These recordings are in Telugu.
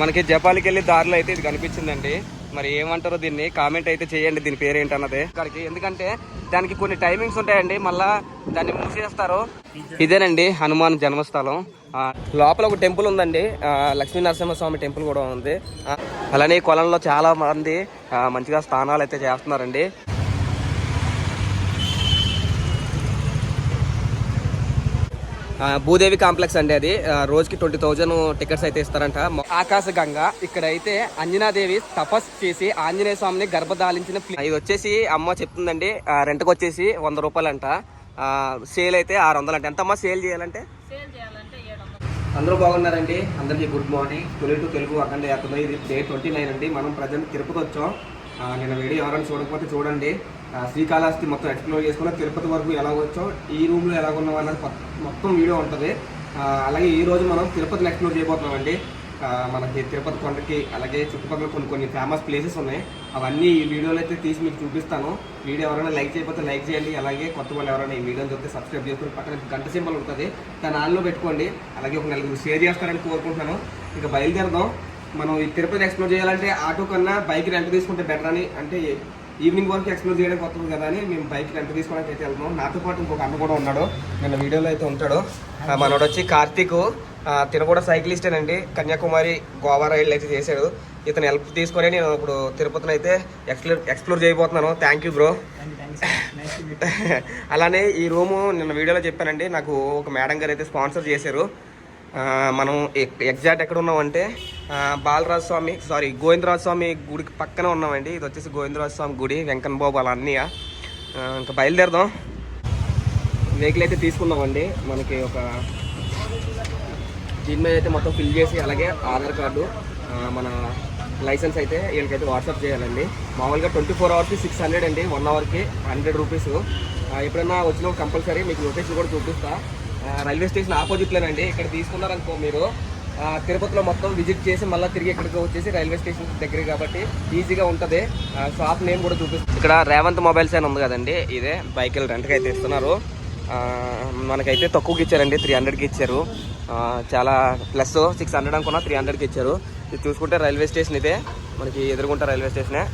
మనకి జపాలికి వెళ్ళి దారిలో అయితే ఇది కనిపించిందండి. మరి ఏమంటారో దీన్ని? కామెంట్ అయితే చేయండి. దీని పేరు ఏంటన్నది ఇక్కడికి. ఎందుకంటే దానికి కొన్ని టైమింగ్స్ ఉంటాయండి. మళ్ళా దాన్ని మూసేస్తారు ఇదేనండి హనుమాన్ జన్మస్థలం. లోపల ఒక టెంపుల్ ఉందండి. లక్ష్మీ నరసింహస్వామి టెంపుల్ కూడా ఉంది. అలానే కొలంలో చాలా మంది మంచిగా స్నానాలు అయితే చేస్తున్నారండి. భూదేవి కాంప్లెక్స్ అండి అది. రోజుకి ట్వంటీ థౌజండ్ టికెట్స్ అయితే ఇస్తారంట. ఆకాశ గంగ ఇక్కడ అయితే అంజనాదేవి తపస్సు చేసి ఆంజనేయ స్వామిని గర్భధాలించిన ఇది వచ్చేసి అమ్మ చెప్తుందండి రెంట్కి వచ్చేసి వంద రూపాయలంట. సేల్ అయితే ఆరు వందలు అంటే ఎంతమ్మా సేల్ చేయాలంటే? అందరూ బాగున్నారండి. అందరికీ గుడ్ మార్నింగ్ తొలి టు తెలుగు అఖండ యాత్రలో ఇది డే ట్వంటీ నైన్ అండి. మనం ప్రజెంట్ తిరుపతి వచ్చాం. నిన్న వీడియో ఎవరైనా చూడకపోతే చూడండి. శ్రీకాళహస్తి మొత్తం ఎక్స్ప్లోర్ చేసుకున్నా తిరుపతి వరకు ఎలా వచ్చాం. ఈ రూమ్లో ఎలా ఉన్నాం అన్నది మొత్తం వీడియో ఉంటుంది. అలాగే ఈ రోజు మనం తిరుపతిని ఎక్స్ప్లోర్ చేయబోతున్నామండి. మనకి తిరుపతి కొండకి అలాగే చుట్టుపక్కల కొన్ని కొన్ని ఫేమస్ ప్లేసెస్ ఉన్నాయి. అవన్నీ ఈ వీడియోలో అయితే తీసి మీకు చూపిస్తాను. వీడియో ఎవరైనా లైక్ చేయకపోతే లైక్ చేయండి. అలాగే కొత్త వాళ్ళు ఎవరైనా ఈ వీడియోని చూస్తే సబ్స్క్రైబ్ చేసుకుని పక్కన గంట సింబల్ ఉంటుంది. దాని ఆన్లో పెట్టుకోండి. అలాగే ఒక నలుగురు షేర్ చేస్తారని కోరుకుంటున్నాను. ఇక బయలుదేరదాం. మనం ఈ తిరుపతి ఎక్స్ప్లోర్ చేయాలంటే ఆటో కన్నా బైక్ రెంట్ తీసుకుంటే బెటర్ అని అంటే ఈవినింగ్ వరకు ఎక్స్ప్లోర్ చేయడం కొత్తది కదా అని మేము బైక్ రెంట్ తీసుకోవడానికి అయితే వెళ్తున్నాం. నాతో పాటు ఇంకొక అన్న కూడా ఉన్నాడు. నిన్న వీడియోలో అయితే ఉంటాడు. మనోడు వచ్చి కార్తీక్ తిను కూడా సైక్లిస్టేనండి. కన్యాకుమారి గోవా రైళ్ళు అయితే చేశాడు. ఇతను హెల్ప్ తీసుకొని నేను ఇప్పుడు తిరుపతిని అయితే ఎక్స్ప్లోర్ ఎక్స్ప్లోర్ చేయబోతున్నాను. థ్యాంక్ యూ బ్రో అలానే ఈ రూము నిన్న వీడియోలో చెప్పానండి. నాకు ఒక మేడం గారు అయితే స్పాన్సర్ చేశారు. మనం ఎగ్జాక్ట్ ఎక్కడ ఉన్నామంటే ఆ, బాలరాజ స్వామి సారీ గోవిందరాజ స్వామి గుడికి పక్కన ఉన్నామండి. ఇది వచ్చేసి గోవిందరాజ స్వామి గుడి వెంకన్న బాబు అలా అన్నయ్య ఇంకా బయలుదేరదాం. వెహికల్ అయితే తీసుకుందామండి. మనకి ఒక దీని మీద అయితే మొత్తం ఫిల్ చేసి అలాగే ఆధార్ కార్డు మన లైసెన్స్ అయితే వీళ్ళకైతే వాట్సాప్ చేయాలండి. మామూలుగా ట్వంటీ ఫోర్ అవర్స్కి సిక్స్ హండ్రెడ్ అండి. వన్ అవర్కి హండ్రెడ్ రూపీస్ ఎప్పుడైనా వచ్చిన కంపల్సరీ మీకు లొకేషన్ కూడా చూపిస్తాను రైల్వే స్టేషన్ ఆపోజిట్లోనండి ఇక్కడ తీసుకున్నారనుకో మీరు. తిరుపతిలో మొత్తం విజిట్ చేసి మళ్ళీ తిరిగి ఇక్కడికి వచ్చేసి రైల్వే స్టేషన్ దగ్గర కాబట్టి ఈజీగా ఉంటుంది. షాప్ నేమ్ కూడా చూపిస్తుంది ఇక్కడ రేవంత్ మొబైల్స్ అని ఉంది కదండి. ఇదే బైకులు రెంట్కి అయితే ఇస్తున్నారు. ఆ, మనకైతే తక్కువకి ఇచ్చారండి. త్రీ హండ్రెడ్కి ఇచ్చారు. చాలా ప్లస్ సిక్స్ హండ్రెడ్ అనుకున్నా త్రీ హండ్రెడ్కి ఇచ్చారు. ఇది చూసుకుంటే రైల్వే స్టేషన్ ఇదే. మనకి ఎదురుగుంట రైల్వే స్టేషనే.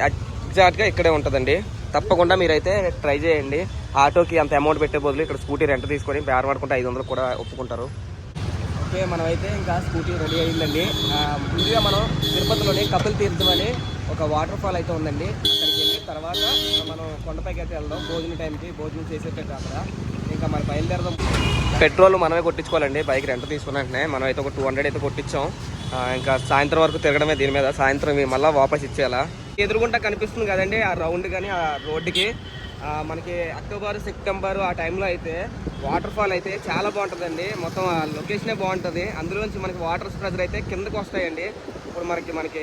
ఎగ్జాక్ట్గా ఇక్కడే ఉంటుందండి. తప్పకుండా మీరైతే ట్రై చేయండి. ఆటోకి అంత అమౌంట్ పెట్టే బదులు ఇక్కడ స్కూటీ రెంట్ తీసుకొని బేరం పడుకుంటే ఐదు వందలు కూడా ఒప్పుకుంటారు. ఓకే మనమైతే ఇంకా స్కూటీ రెడీ అయిందండి. ముందుగా మనం తిరుపతిలోని కపిల్ తీర్థం అని ఒక వాటర్ ఫాల్ అయితే ఉందండి. అక్కడికి వెళ్ళి తర్వాత మనం కొండపైకి అయితే వెళ్దాం. భోజనం టైంకి భోజనం చేసేటట్టు అక్కడ. ఇంకా మనం బయలుదేరదాం. పెట్రోల్ మనమే కొట్టించుకోవాలండి. బైక్ రెంట్ తీసుకున్న వెంటనే మనం అయితే ఒక టూ హండ్రెడ్ అయితే కొట్టించాం. ఇంకా సాయంత్రం వరకు తిరగడమే దీని మీద. సాయంత్రం మళ్ళీ వాపస్ ఇచ్చేయాలా? ఎదురుగుంటా కనిపిస్తుంది కదండి ఆ రౌండ్ కానీ ఆ రోడ్డుకి. మనకి అక్టోబర్ సెప్టెంబర్ ఆ టైంలో అయితే వాటర్ ఫాల్ అయితే చాలా బాగుంటుందండి. మొత్తం ఆ లొకేషనే బాగుంటుంది. అందులోంచి మనకి వాటర్ స్ప్రెజర్ అయితే కిందకు వస్తాయండి. ఇప్పుడు మనకి మనకి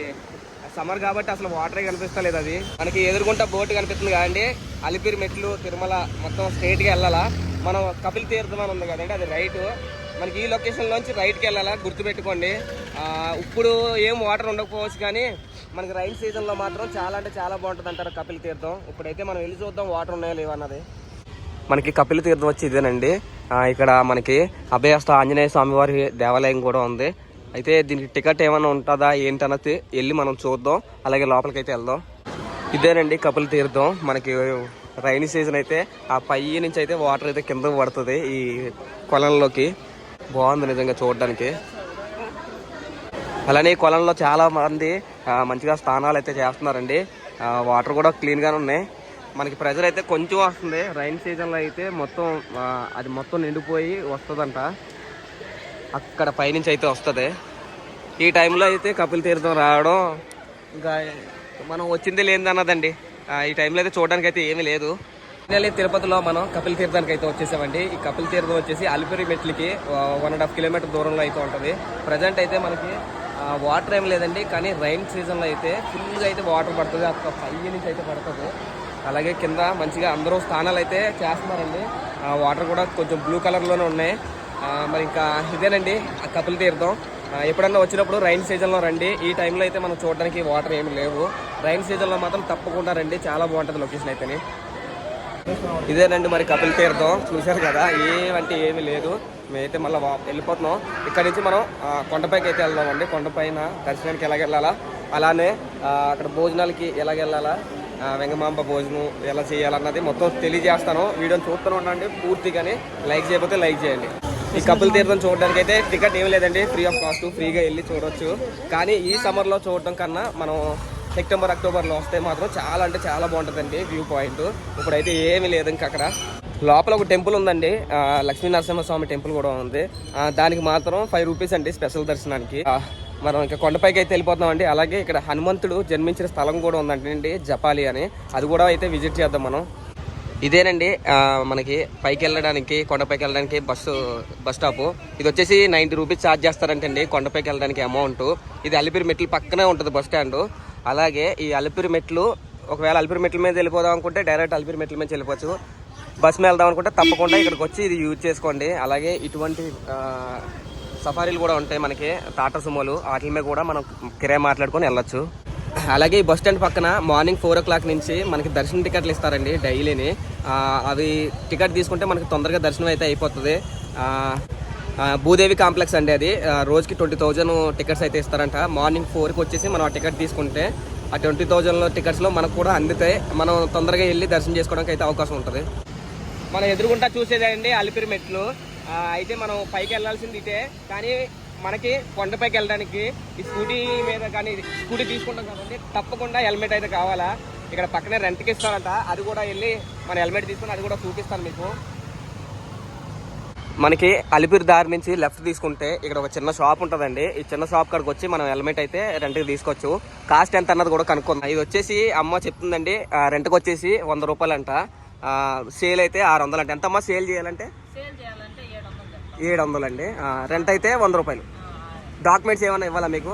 సమ్మర్ కాబట్టి అసలు వాటరే కనిపిస్తలేదు అది. మనకి ఎదురుగుంటా బోట్ కనిపిస్తుంది కదండి. అలిపిరి మెట్లు తిరుమల మొత్తం స్ట్రైట్గా వెళ్ళాలా. మనం కపిల్ తీర్థం అని ఉంది కదండి అది రైట్ మనకి ఈ లొకేషన్లోంచి రైట్కి వెళ్ళాలా గుర్తుపెట్టుకోండి. ఇప్పుడు ఏం వాటర్ ఉండకపోవచ్చు కానీ మనకి రైన్ సీజన్లో మాత్రం చాలా అంటే చాలా బాగుంటుంది అంటారు కపిల్ తీర్థం. ఇప్పుడైతే మనం వెళ్ళి చూద్దాం వాటర్ ఉన్నాయో లేవన్నది మనకి కపిల తీర్థం వచ్చి ఇదేనండి. ఇక్కడ మనకి అభయస్థ ఆంజనేయ స్వామివారి దేవాలయం కూడా ఉంది. అయితే దీనికి టికెట్ ఏమైనా ఉంటుందా ఏంటన్నది వెళ్ళి మనం చూద్దాం. అలాగే లోపలికి అయితే వెళ్దాం. ఇదేనండి కపిల తీర్థం. మనకి రైనీ సీజన్ అయితే ఆ పై నుంచి అయితే వాటర్ అయితే కింద పడుతుంది ఈ కొలంలోకి. బాగుంది నిజంగా చూడడానికి. అలానే ఈ కొలంలో చాలా మంది మంచిగా స్నానాలు అయితే చేస్తున్నారండి. వాటర్ కూడా క్లీన్గానే ఉన్నాయి. మనకి ప్రెజర్ అయితే కొంచెం వస్తుంది. రైన్ సీజన్లో అయితే మొత్తం అది మొత్తం నిండిపోయి వస్తుందంట. అక్కడ పైనుంచి అయితే వస్తుంది. ఈ టైంలో అయితే కపిల్ తీర్థం రావడం ఇంకా మనం వచ్చింది లేదన్నదండి ఈ టైంలో అయితే చూడడానికి అయితే ఏమీ లేదు. ఫైనల్లీ తిరుపతిలో మనం కపిల్ తీర్థానికి అయితే వచ్చేసామండి. ఈ కపిల్ తీర్థం వచ్చేసి అలిపిరి మెట్లకి వన్ అండ్ హాఫ్ కిలోమీటర్ దూరంలో అయితే ఉంటుంది. ప్రజెంట్ అయితే మనకి వాటర్ ఏం లేదండి కానీ రైన్ సీజన్లో అయితే ఫుల్గా అయితే వాటర్ పడుతుంది. అక్కడ ఫైవ్ నుంచి అయితే పడుతుంది. అలాగే కింద మంచిగా అందరూ స్నానాలు అయితే చేస్తున్నారండి. వాటర్ కూడా కొంచెం బ్లూ కలర్లోనే ఉన్నాయి. మరి ఇంకా ఇదేనండి ఆ కపిల్ తీర్థం. ఎప్పుడన్నా వచ్చినప్పుడు రైన్ సీజన్లో రండి. ఈ టైంలో అయితే మనం చూడడానికి వాటర్ ఏమి లేవు. రైన్ సీజన్లో మాత్రం తప్పకుండా రండి. చాలా బాగుంటుంది లొకేషన్ అయితేనే. ఇదేనండి మరి కపిల్ తీర్థం. చూశారు కదా ఏమంటే ఏమీ లేదు. మేమైతే మళ్ళీ వెళ్ళిపోతున్నాం. ఇక్కడ నుంచి మనం కొండపైకి అయితే వెళ్దామండి. కొండపైన దర్శనానికి ఎలాగ వెళ్ళాలా? అలానే అక్కడ భోజనాలకి ఎలాగ వెళ్ళాలా? వెంగమాంబ భోజనం ఎలా చేయాలన్నది మొత్తం తెలియజేస్తాను. వీడియోని చూస్తూనే ఉండండి. పూర్తిగానే లైక్ చేయకపోతే లైక్ చేయండి. ఈ కపిల్ తీర్థం చూడడానికి అయితే టికెట్ ఏమి లేదండి. ఫ్రీ ఆఫ్ కాస్ట్ ఫ్రీగా వెళ్ళి చూడొచ్చు. కానీ ఈ సమ్మర్లో చూడటం కన్నా మనం సెప్టెంబర్ అక్టోబర్లో వస్తే మాత్రం చాలా అంటే చాలా బాగుంటుందండి వ్యూ పాయింట్. ఇప్పుడైతే ఏమీ లేదు ఇంకా అక్కడ. లోపల ఒక టెంపుల్ ఉందండి. లక్ష్మీ నరసింహస్వామి టెంపుల్ కూడా ఉంది. దానికి మాత్రం ఫైవ్ రూపీస్ అండి స్పెషల్ దర్శనానికి. మనం ఇంకా కొండపైకి అయితే వెళ్ళిపోతున్నాం అండి అలాగే ఇక్కడ హనుమంతుడు జన్మించిన స్థలం కూడా ఉందండి జపాలి అని. అది కూడా అయితే విజిట్ చేద్దాం మనం. ఇదేనండి మనకి పైకి వెళ్ళడానికి కొండపైకి వెళ్ళడానికి బస్సు బస్ స్టాప్. ఇది వచ్చేసి నైంటీ రూపీస్ ఛార్జ్ చేస్తారంటండి కొండపైకి వెళ్ళడానికి అమౌంట్. ఇది అలిపిరి మెట్లు పక్కనే ఉంటుంది బస్ స్టాండ్. అలాగే ఈ అలిపిరి మెట్లు ఒకవేళ అలిపిరి మెట్ల మీద వెళ్ళిపోదాం అనుకుంటే డైరెక్ట్ అలిపిరి మెట్ల మీద వెళ్ళిపోవచ్చు. బస్ మీద వెళ్దాం అనుకుంటే తప్పకుండా ఇక్కడికి వచ్చి ఇది యూజ్ చేసుకోండి. అలాగే ఇటువంటి సఫారీలు కూడా ఉంటాయి మనకి టాటా సుమోలు. వాటి మీద కూడా మనం కిరాయి మాట్లాడుకొని వెళ్ళొచ్చు. అలాగే ఈ బస్ స్టాండ్ పక్కన మార్నింగ్ ఫోర్ ఓ క్లాక్ నుంచి మనకి దర్శన టికెట్లు ఇస్తారండి డైలీని. అవి టికెట్ తీసుకుంటే మనకి తొందరగా దర్శనం అయితే అయిపోతుంది. భూదేవి కాంప్లెక్స్ అండి అది. రోజుకి ట్వంటీ థౌజండ్ టికెట్స్ అయితే ఇస్తారంట. మార్నింగ్ ఫోర్కి వచ్చేసి మనం ఆ టికెట్ తీసుకుంటే ఆ ట్వంటీ థౌజండ్లో టికెట్స్లో మనకు కూడా అందితే మనం తొందరగా వెళ్ళి దర్శనం చేసుకోవడానికి అయితే అవకాశం ఉంటుంది. మనం ఎదురుగుంటా చూసేదండి అలిపిరి మెట్లు. అయితే మనం పైకి వెళ్ళాల్సింది ఇటే. కానీ మనకి కొండపైకి వెళ్ళడానికి ఈ స్కూటీ మీద కానీ స్కూటీ తీసుకుంటాం కాబట్టి తప్పకుండా హెల్మెట్ అయితే కావాలా. ఇక్కడ పక్కనే రెంట్కి ఇస్తారంట. అది కూడా వెళ్ళి మన హెల్మెట్ తీసుకొని అది కూడా చూపిస్తాను మీకు. మనకి అలిపిరి దారి నుంచి లెఫ్ట్ తీసుకుంటే ఇక్కడ ఒక చిన్న షాప్ ఉంటుందండి. ఈ చిన్న షాప్ కాడికి వచ్చి మనం హెల్మెట్ అయితే రెంట్కి తీసుకోవచ్చు. కాస్ట్ ఎంత అన్నది కూడా కనుక్కుందాం. ఇది వచ్చేసి అమ్మ చెప్తుందండి రెంట్కి వచ్చేసి వంద రూపాయలంట. సేల్ అయితే ఆరు వందలు అంట ఎంతమ్మా సేల్ చేయాలంటే? సేల్ చేయాలంటే ఏడు వందలు అండి రెంట్ అయితే వంద రూపాయలు. డాక్యుమెంట్స్ ఏమైనా ఇవ్వాలా మీకు?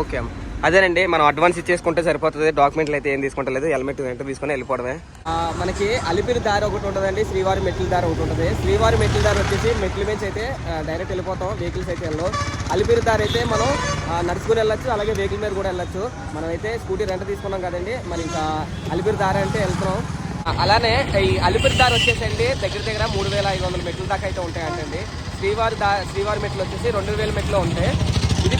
ఓకే అమ్మ. అదేనండి మనం అడ్వాన్స్ ఇచ్చేసుకుంటే సరిపోతుంది. డాక్యుమెంట్లు అయితే ఏం తీసుకుంటలేదు. హెల్మెట్ వెంట తీసుకొని వెళ్ళిపోవడమే. మనకి అలిపిరి దారి ఒకటి ఉంటుందండి శ్రీవారి మెట్ల దారి ఒకటి ఉంటుంది. శ్రీవారి మెట్ల దారి వచ్చేసి మెట్ల నుంచి అయితే డైరెక్ట్ వెళ్ళిపోతాం వెహికల్స్ అయితే వెళ్ళవు అలిపిరి దారి అయితే మనం నడుచుకుని వెళ్ళొచ్చు అలాగే వెహికల్ మీద కూడా వెళ్ళొచ్చు. మనం అయితే స్కూటీ రెంట్ తీసుకున్నాం కదండి మరి ఇంకా అలిపిరి దారి అంటే వెళ్తున్నాం. అలానే ఈ అలిపిరి దారి వచ్చేసండి దగ్గర దగ్గర మూడు వేల ఐదు వందల మెట్ల దాకా అయితే ఉంటాయంటండి. శ్రీవారి దా శ్రీవారి మెట్లు వచ్చేసి రెండు వేల మెట్లు ఉంటాయి.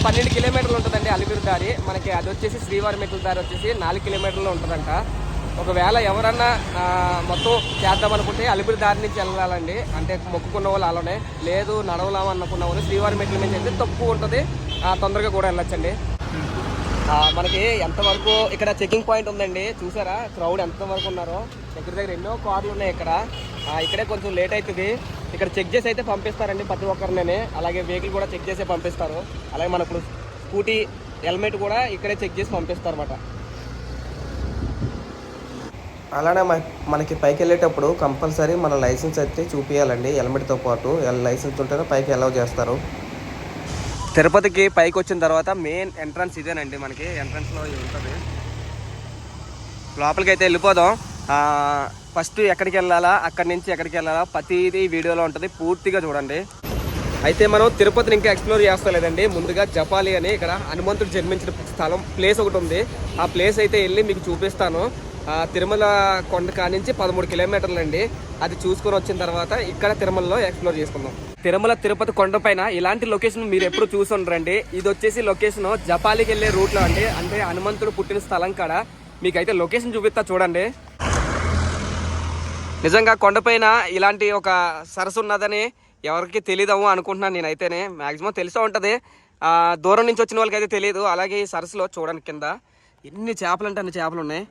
పన్నెండు కిలోమీటర్లు ఉంటుందండి అలిపిరి దారి. మనకి అది వచ్చేసి శ్రీవారి మెట్ల దారి వచ్చేసి నాలుగు కిలోమీటర్లు ఉంటుందంట. ఒకవేళ ఎవరన్నా మొత్తం చేద్దాం అనుకుంటే అలిపిరి దారి నుంచి వెళ్ళాలండి. అంటే మొక్కుకున్న వాళ్ళు అలానే. లేదు నడవలామనుకున్న వాళ్ళు శ్రీవారి మెట్ల నుంచి అయితే తక్కువ ఉంటుంది. తొందరగా కూడా వెళ్ళొచ్చండి. మనకి ఎంతవరకు ఇక్కడ చెకింగ్ పాయింట్ ఉందండి. చూసారా? క్రౌడ్ ఎంతవరకు ఉన్నారో? దగ్గర దగ్గర ఎన్నో కార్లు ఉన్నాయి ఇక్కడ. ఇక్కడే కొంచెం లేట్ అవుతుంది ఇక్కడ చెక్ చేసి అయితే పంపిస్తారండి ప్రతి ఒక్కరినే అలాగే వెహికల్ కూడా చెక్ చేసి పంపిస్తారు. అలాగే మనకు స్కూటీ హెల్మెట్ కూడా ఇక్కడే చెక్ చేసి పంపిస్తారు అనమాట అలానే మనకి పైకి వెళ్ళేటప్పుడు కంపల్సరీ మన లైసెన్స్ అయితే చూపించాలండి హెల్మెట్తో పాటు. లైసెన్స్ ఉంటేనే పైకి అలౌ చేస్తారు. తిరుపతికి పైకి వచ్చిన తర్వాత మెయిన్ ఎంట్రన్స్ ఇదేనండి మనకి. ఎంట్రన్స్లో ఇది ఉంటుంది. లోపలికి అయితే వెళ్ళిపోదాం ఫస్ట్ ఎక్కడికి వెళ్ళాలా అక్కడి నుంచి ఎక్కడికి వెళ్ళాలా ప్రతిదీ వీడియోలో ఉంటుంది. పూర్తిగా చూడండి. అయితే మనం తిరుపతిని ఇంకా ఎక్స్ప్లోర్ చేస్తలేదండి. ముందుగా జపాలి అని ఇక్కడ హనుమంతుడు జన్మించిన స్థలం ప్లేస్ ఒకటి ఉంది. ఆ ప్లేస్ అయితే వెళ్ళి మీకు చూపిస్తాను. తిరుమల కొండ కానించి పదమూడు కిలోమీటర్లు అండి. అది చూసుకొని వచ్చిన తర్వాత ఇక్కడ తిరుమలలో ఎక్స్ప్లోర్ చేసుకుందాం. తిరుమల తిరుపతి కొండ పైన ఇలాంటి లొకేషన్ మీరు ఎప్పుడు చూసి ఉండరండి. ఇది వచ్చేసి లొకేషన్ జపాలికి వెళ్ళే రూట్లో అండి. అంటే హనుమంతుడు పుట్టిన స్థలం కాడ. మీకైతే లొకేషన్ చూపిస్తా చూడండి. నిజంగా కొండపైన ఇలాంటి ఒక సరస్సు ఉన్నదని ఎవరికి తెలియదాము అనుకుంటున్నాను నేనైతేనే. మ్యాక్సిమం తెలిసే ఉంటుంది. దూరం నుంచి వచ్చిన వాళ్ళకి అయితే తెలియదు అలాగే ఈ సరస్సులో చూడండి కింద ఎన్ని చేపలు అంటే అన్ని చేపలు ఉన్నాయి.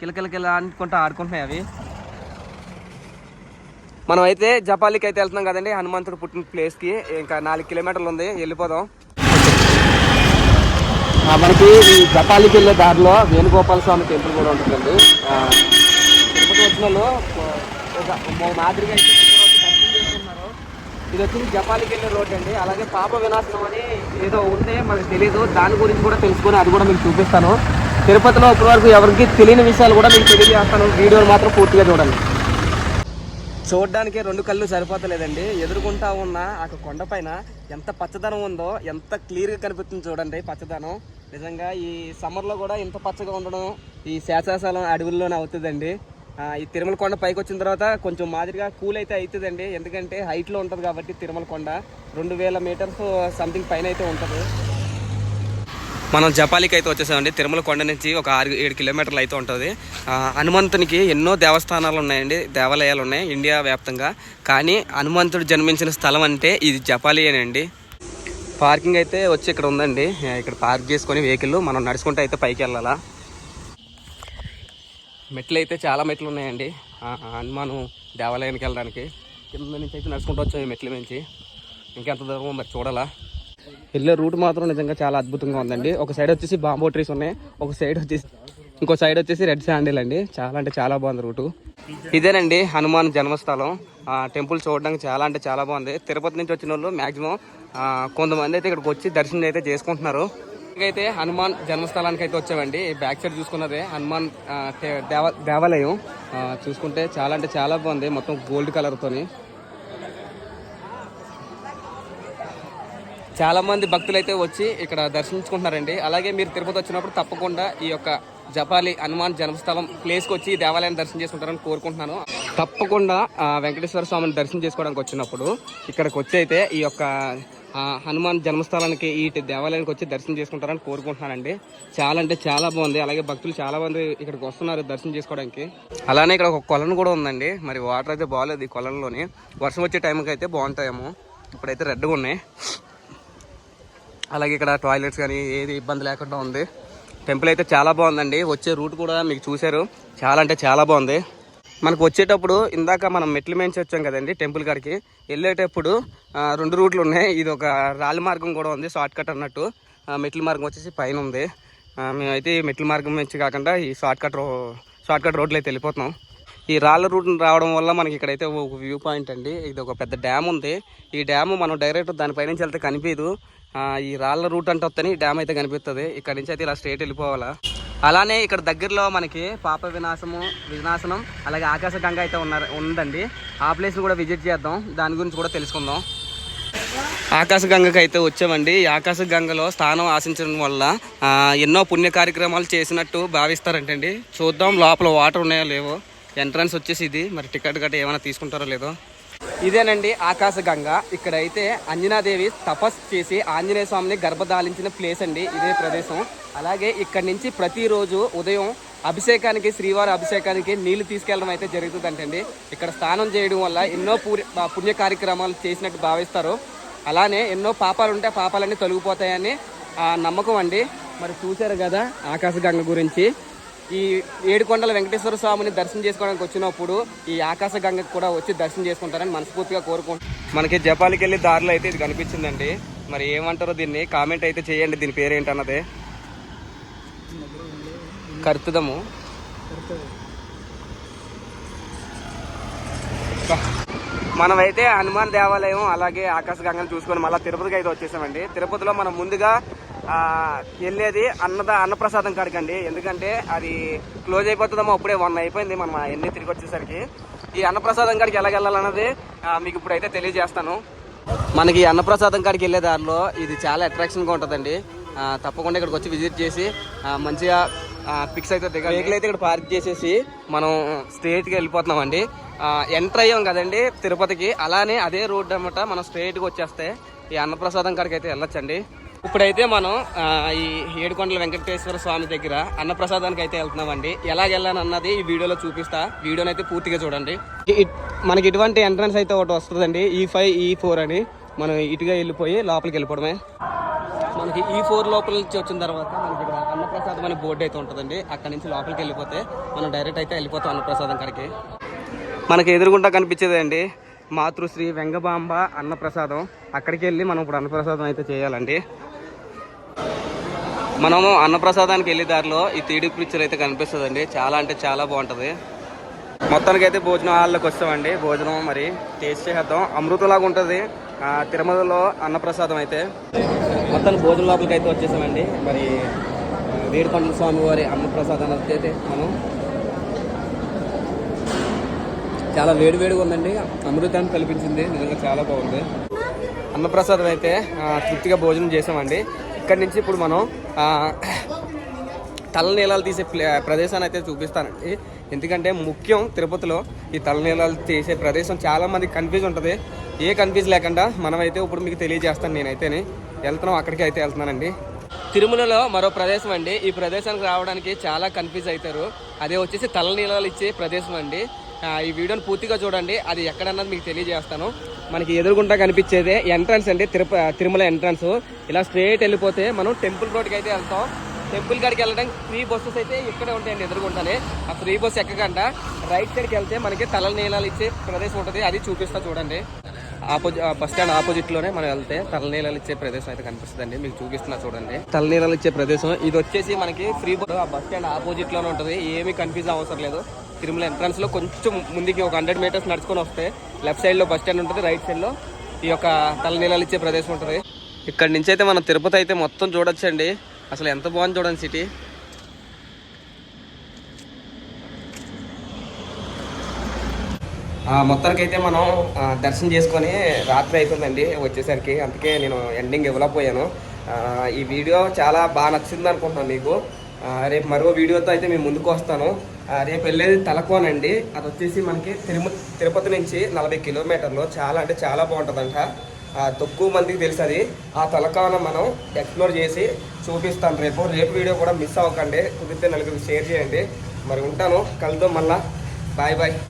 కిలకిలకిల అనుకుంటా ఆడుకుంటున్నాయి అవి. మనం అయితే జపాలికి అయితే వెళ్తున్నాం కదండి. హనుమంతుడు పుట్టిన ప్లేస్కి ఇంకా నాలుగు కిలోమీటర్లు ఉంది. వెళ్ళిపోదాం. మనకి ఈ జపాలికి వెళ్ళే దారిలో వేణుగోపాల స్వామి టెంపుల్ కూడా ఉంటుందండి. తిరుపతి వచ్చిన వాళ్ళు మాదిరిగా అయితే ఇది వచ్చి జపాలికి వెళ్ళే రోడ్ అండి. అలాగే పాప వినాశనం అని ఏదో ఉంది మనకు తెలియదు దాని గురించి కూడా తెలుసుకొని అది కూడా మీకు చూపిస్తాను. తిరుపతిలో ఇప్పటివరకు ఎవరికి తెలియని విషయాలు కూడా మీకు తెలియజేస్తాను. వీడియోలు మాత్రం పూర్తిగా చూడండి. చూడడానికి రెండు కళ్ళు సరిపోతలేదండి. ఎదుర్కొంటా ఉన్న ఆ కొండపైన ఎంత పచ్చదనం ఉందో ఎంత క్లియర్గా కనిపిస్తుంది చూడండి పచ్చదనం. నిజంగా ఈ సమ్మర్లో కూడా ఇంత పచ్చగా ఉండడం ఈ శేషాచలం అడవుల్లోనే అవుతుందండి. ఈ తిరుమల కొండ పైకి వచ్చిన తర్వాత కొంచెం మాదిరిగా కూల్ అయితే అవుతుందండి ఎందుకంటే హైట్లో ఉంటుంది కాబట్టి తిరుమల కొండ. రెండు వేల మీటర్స్ సంథింగ్ పైన అయితే ఉంటుంది. మనం జపాలికి అయితే వచ్చేసామండి. తిరుమల కొండ నుంచి ఒక ఆరు ఏడు కిలోమీటర్లు అయితే ఉంటుంది. హనుమంతునికి ఎన్నో దేవస్థానాలు ఉన్నాయండి. దేవాలయాలు ఉన్నాయి ఇండియా వ్యాప్తంగా. కానీ హనుమంతుడు జన్మించిన స్థలం అంటే ఇది జపాలియేనండి పార్కింగ్ అయితే వచ్చి ఇక్కడ ఉందండి. ఇక్కడ పార్క్ చేసుకొని వెహికల్ మనం నడుచుకుంటూ అయితే పైకి వెళ్ళాలా. మెట్లు అయితే చాలా మెట్లు ఉన్నాయండి. హనుమాను దేవాలయానికి వెళ్ళడానికి. కింద నుంచి అయితే నడుచుకుంటూ వచ్చాం ఈ మెట్ల నుంచి. ఇంకెంత దూరం మరి చూడాలా. వెళ్ళే రూట్ మాత్రం నిజంగా చాలా అద్భుతంగా ఉందండి. ఒక సైడ్ వచ్చేసి బాంబో ట్రీస్ ఉన్నాయి. ఒక సైడ్ వచ్చేసి ఇంకో సైడ్ వచ్చేసి రెడ్ శాండిల్ అండి. చాలా అంటే చాలా బాగుంది రూటు. ఇదేనండి హనుమాన్ జన్మస్థలం. ఆ టెంపుల్ చూడడానికి చాలా అంటే చాలా బాగుంది. తిరుపతి నుంచి వచ్చిన వాళ్ళు మ్యాక్సిమం కొంతమంది అయితే ఇక్కడికి వచ్చి దర్శనం అయితే చేసుకుంటున్నారు. అయితే హనుమాన్ జన్మస్థలానికి అయితే వచ్చామండి. బ్యాక్ సైడ్ చూసుకున్నదే హనుమాన్ దేవ దేవాలయం. చూసుకుంటే చాలా అంటే చాలా బాగుంది. మొత్తం గోల్డ్ కలర్తోని చాలా మంది భక్తులు అయితే వచ్చి ఇక్కడ దర్శించుకుంటున్నారండి. అలాగే మీరు తిరుపతి వచ్చినప్పుడు తప్పకుండా ఈ యొక్క జపాలి హనుమాన్ జన్మస్థలం ప్లేస్కి వచ్చి దేవాలయాన్ని దర్శనం చేసుకుంటారని కోరుకుంటున్నాను. తప్పకుండా వెంకటేశ్వర స్వామిని దర్శనం చేసుకోవడానికి వచ్చినప్పుడు ఇక్కడికి వచ్చి అయితే ఈ యొక్క హనుమాన్ జన్మస్థలానికి ఈ దేవాలయానికి వచ్చి దర్శనం చేసుకుంటారని కోరుకుంటున్నానండి. చాలా అంటే చాలా బాగుంది. అలాగే భక్తులు చాలా మంది ఇక్కడికి వస్తున్నారు దర్శనం చేసుకోవడానికి. అలానే ఇక్కడ ఒక కొలను కూడా ఉందండి. మరి వాటర్ అయితే బాగాలేదు ఈ కొలంలోని వర్షం వచ్చే టైంకి అయితే బాగుంటాయేమో. ఇప్పుడైతే రెడ్గా ఉన్నాయి. అలాగే ఇక్కడ టాయిలెట్స్ కానీ ఏది ఇబ్బంది లేకుండా ఉంది. టెంపుల్ అయితే చాలా బాగుందండి. వచ్చే రూట్ కూడా మీకు చూశారు. చాలా అంటే చాలా బాగుంది. మనకు వచ్చేటప్పుడు ఇందాక మనం మెట్ల మేంచి వచ్చాం కదండి టెంపుల్ కాడికి. వెళ్ళేటప్పుడు రెండు రూట్లు ఉన్నాయి. ఇది ఒక రాళ్ళ మార్గం కూడా ఉంది షార్ట్ కట్ అన్నట్టు. మెట్ల మార్గం వచ్చేసి పైన ఉంది. మేమైతే ఈ మెట్ల మార్గం నుంచి కాకుండా ఈ short cut road short cut రోడ్లో అయితే వెళ్ళిపోతున్నాం. ఈ రాళ్ళ రూట్ రావడం వల్ల మనకి ఇక్కడైతే ఒక వ్యూ పాయింట్ అండి. ఇది ఒక పెద్ద డ్యామ్ ఉంది. ఈ డ్యామ్ మనం డైరెక్ట్ దానిపై నుంచి వెళ్తే కనిపించదు. ఈ రాళ్ళ రూట్ అంటే వస్తేనే డ్యామ్ అయితే కనిపిస్తుంది. ఇక్కడ నుంచి అయితే ఇలా స్ట్రేట్ వెళ్ళిపోవాలా? అలానే ఇక్కడ దగ్గరలో మనకి పాప వినాశము వినాశనం అలాగే ఆకాశగంగా అయితే ఉన్నారు ఉందండి. ఆ ప్లేస్ని కూడా విజిట్ చేద్దాం. దాని గురించి కూడా తెలుసుకుందాం. ఆకాశ అయితే వచ్చామండి. ఆకాశగంగలో ఆకాశ గంగలో స్థానం ఆశించడం వల్ల ఎన్నో పుణ్య కార్యక్రమాలు చేసినట్టు భావిస్తారంటండి. చూద్దాం లోపల వాటర్ ఉన్నాయో లేవో? ఎంట్రన్స్ వచ్చేసి ఇది. మరి టికెట్ గట్రా ఏమైనా తీసుకుంటారో లేదో? ఇదేనండి ఆకాశ గంగ. అంజనాదేవి తపస్సు చేసి ఆంజనేయ స్వామిని గర్భధాలించిన ప్లేస్ అండి ఇదే ప్రదేశం. అలాగే ఇక్కడ నుంచి ప్రతిరోజు ఉదయం అభిషేకానికి శ్రీవారి అభిషేకానికి నీళ్ళు తీసుకెళ్ళడం అయితే జరుగుతుందంటండి. ఇక్కడ స్నానం చేయడం వల్ల ఎన్నో పుణ్య కార్యక్రమాలు చేసినట్టు భావిస్తారు. అలానే ఎన్నో పాపాలు ఉంటే పాపాలన్నీ తొలగిపోతాయని ఆ నమ్మకం అండి. మరి చూశారు కదా ఆకాశగంగ గురించి. ఈ ఏడుకొండల వెంకటేశ్వర స్వామిని దర్శనం చేసుకోవడానికి వచ్చినప్పుడు ఈ ఆకాశ గంగకు కూడా వచ్చి దర్శనం చేసుకుంటారని మనస్ఫూర్తిగా కోరుకుంటున్నాం. మనకి జపాలికి వెళ్ళి దారిలో అయితే ఇది కనిపించిందండి. మరి ఏమంటారో దీన్ని? కామెంట్ అయితే చేయండి దీని పేరు ఏంటన్నది కర్తుదము. మనమైతే హనుమాన్ దేవాలయం అలాగే ఆకాశ గంగను చూసుకొని మళ్ళీ తిరుపతికి అయితే వచ్చేసామండి. తిరుపతిలో మనం ముందుగా వెళ్ళేది అన్నద అన్నప్రసాదం కాడికండి. ఎందుకంటే అది క్లోజ్ అయిపోతుందేమో అప్పుడే వన్ అయిపోయింది మనం ఎన్ని తిరిగి వచ్చేసరికి. ఈ అన్నప్రసాదం కాడికి ఎలా వెళ్ళాలన్నది మీకు ఇప్పుడైతే తెలియజేస్తాను. మనకి అన్నప్రసాదం కాడికి వెళ్ళే దారిలో ఇది చాలా అట్రాక్షన్గా ఉంటుందండి. తప్పకుండా ఇక్కడికి వచ్చి విజిట్ చేసి మంచిగా పిక్స్ అయితే దిగ వెహికల్ అయితే ఇక్కడ పార్క్ చేసేసి మనం స్ట్రేట్గా వెళ్ళిపోతున్నాం అండి ఎంటర్ అయ్యాం కదండి తిరుపతికి. అలానే అదే రోడ్ అనమాట మనం స్ట్రేట్గా వచ్చేస్తే ఈ అన్నప్రసాదం కాడికి అయితే వెళ్ళొచ్చండి. ఇప్పుడైతే మనం ఈ ఏడుకొండల వెంకటేశ్వర స్వామి దగ్గర అన్నప్రసాదానికి అయితే వెళ్తున్నామండి. ఎలా వెళ్ళాను అన్నది ఈ వీడియోలో చూపిస్తా. వీడియోని అయితే పూర్తిగా చూడండి. మనకి ఇటువంటి ఎంట్రన్స్ అయితే ఒకటి వస్తుందండి ఈ ఫైవ్ ఈ ఫోర్ అని. మనం ఇటుగా వెళ్ళిపోయి లోపలికి వెళ్ళిపోవడమే. మనకి ఈ ఫోర్ లోపల నుంచి వచ్చిన తర్వాత మనకి ఇక్కడ అన్నప్రసాదం అనే బోర్డు అయితే ఉంటుందండి. అక్కడ నుంచి లోపలికి వెళ్ళిపోతే మనం డైరెక్ట్ అయితే వెళ్ళిపోతాం అన్నప్రసాదం కాడికి. మనకి ఎదురుగుండా కనిపించేది అండి మాతృశ్రీ వెంగబాంబ అన్నప్రసాదం. అక్కడికి వెళ్ళి మనం ఇప్పుడు అన్నప్రసాదం అయితే చేయాలండి. మనము అన్నప్రసాదానికి వెళ్ళే దారిలో ఈ తీడి పిక్చర్ అయితే కనిపిస్తుందండి. చాలా అంటే చాలా బాగుంటుంది. మొత్తానికి అయితే భోజనం హాల్లోకి వస్తామండి. భోజనం మరి టేస్ట్ చేద్దాం అమృతంలాగా ఉంటుంది. తిరుమలలో అన్నప్రసాదం అయితే. మొత్తం భోజనం లోపలికి అయితే వచ్చేసామండి. మరి ఆ, స్వామి వారి అన్నప్రసాదం అయితే మనం చాలా వేడి వేడిగా ఉందండి. అమృతాన్ని కల్పించింది. నిజంగా చాలా బాగుంది. అన్నప్రసాదం అయితే తృప్తిగా భోజనం చేసామండి. ఇక్కడి నుంచి ఇప్పుడు మనం తలనీలాలు తీసే ప్లే- ప్రదేశాన్ని అయితే చూపిస్తానండి. ఎందుకంటే ముఖ్యం తిరుపతిలో ఈ తలనీలాలు తీసే ప్రదేశం చాలామంది కన్ఫ్యూజ్ ఉంటుంది. ఏ కన్ఫ్యూజ్ లేకుండా మనమైతే ఇప్పుడు మీకు తెలియజేస్తాను నేనైతేనే. వెళ్తున్నాం అక్కడికి అయితే వెళ్తున్నానండి. తిరుమలలో మరో ప్రదేశం అండి. ఈ ప్రదేశానికి రావడానికి చాలా కన్ఫ్యూజ్ అవుతారు అదే వచ్చేసి తలనీలాలు ఇచ్చే ప్రదేశం అండి. ఈ వీడియోని పూర్తిగా చూడండి. అది ఎక్కడన్నది మీకు తెలియజేస్తాను. మనకి ఎదురుగుండా కనిపించేదే ఎంట్రన్స్ అండి తిరుప తిరుమల ఎంట్రన్స్ ఇలా స్ట్రేట్ వెళ్ళిపోతే మనం టెంపుల్ రోడ్కి అయితే వెళ్తాం. టెంపుల్ కాడికి వెళ్ళడానికి ఫ్రీ బస్సెస్ అయితే ఇక్కడే ఉంటాయండి ఎదురుగుంటానే ఆ ఫ్రీ బస్ ఎక్కకుండా రైట్ సైడ్కి వెళ్తే మనకి తల నీళ్ళలు ఇచ్చే ప్రదేశం ఉంటుంది. అది చూపిస్తా చూడండి. ఆపోజిట్ బస్ స్టాండ్ ఆపోజిట్లోనే మనం వెళ్తే తలనీళ్ళలు ఇచ్చే ప్రదేశం అయితే కనిపిస్తుంది మీకు చూపిస్తున్నా చూడండి. తలనీళ్ళలు ఇచ్చే ప్రదేశం. ఇది వచ్చేసి మనకి ఫ్రీ బస్ ఆ బస్ స్టాండ్ ఆపోజిట్లోనే ఉంటుంది. ఏమీ కన్ఫ్యూజ్ అవసరం లేదు. తిరుమల ఎంట్రన్స్లో కొంచెం ముందుకి ఒక హండ్రెడ్ మీటర్స్ నడుచుకొని వస్తే లెఫ్ట్ సైడ్లో బస్ స్టాండ్ ఉంటుంది రైట్ సైడ్లో ఈ యొక్క తలనీళ్ళలు ఇచ్చే ప్రదేశం ఉంటుంది. ఇక్కడ నుంచి అయితే మనం తిరుపతి అయితే మొత్తం చూడొచ్చండి. అసలు ఎంత బాగుంది చూడండి సిటీ. మొత్తానికి అయితే మనం దర్శనం చేసుకొని రాత్రి అవుతుందండి వచ్చేసరికి. అందుకే నేను ఎండింగ్ ఇవ్వలేకపోయాను. ఈ వీడియో చాలా బాగా నచ్చింది అనుకుంటున్నాను మీకు. రేపు మరో వీడియోతో అయితే మేము ముందుకు వస్తాను. రేపు వెళ్ళేది తలకోనండి. అది వచ్చేసి మనకి తిరుమ తిరుపతి నుంచి నలభై కిలోమీటర్లు. చాలా అంటే చాలా బాగుంటుందంట. తక్కువ మందికి తెలుసు అది. ఆ తలకోన మనం ఎక్స్ప్లోర్ చేసి చూపిస్తాను రేపు. రేపు వీడియో కూడా మిస్ అవ్వకండి. కుదిరితే నలుగురికి షేర్ చేయండి. మరి ఉంటాను. కలుద్దాం మళ్ళా. Bye bye.